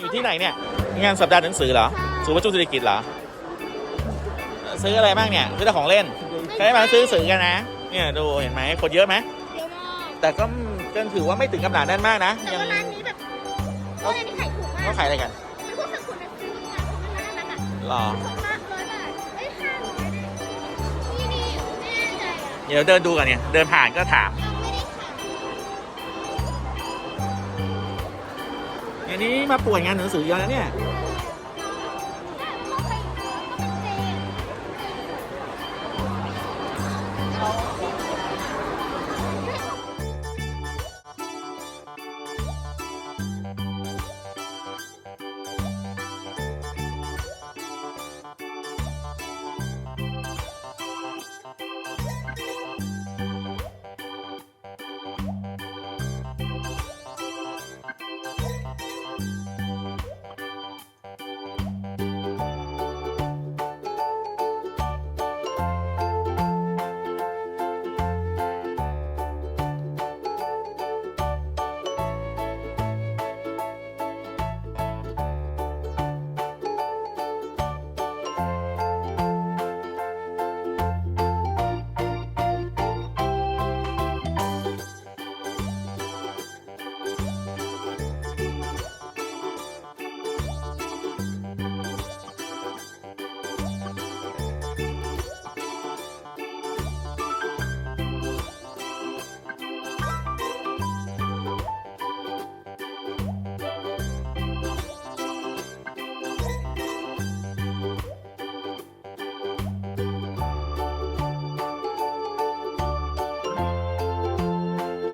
อยู่ที่ไหนเนี่ย งานสัปดาห์หนังสือเหรอศูนย์ประชุมเศรษฐกิจเหรอ ซื้ออะไรบ้างเนี่ย ซื้อแต่ของเล่นใครมาซื้อหนังสือกันนะ เนี่ยดูเห็นไหมคนเยอะไหมเยอะมากแต่ก็ก็ถือว่าไม่ถึงกับหนาแน่นมากนะ แต่ยังว่าร้านนี้แบบร้านนี้ขายถูกมากเขาขายอะไรกันเป็นพวกสังคมนักซื้อค่ะมันน่ารักอะหรอ สองร้อยบาทเอ้ยห้าร้อยนี่นี่ไม่แน่ใจอะ เดี๋ยวเดินดูกันเนี่ย เดินผ่านก็ถามยังไม่ได้ขา อันนี้มาป่วยงานหนังสือเยอะแล้วเนี่ย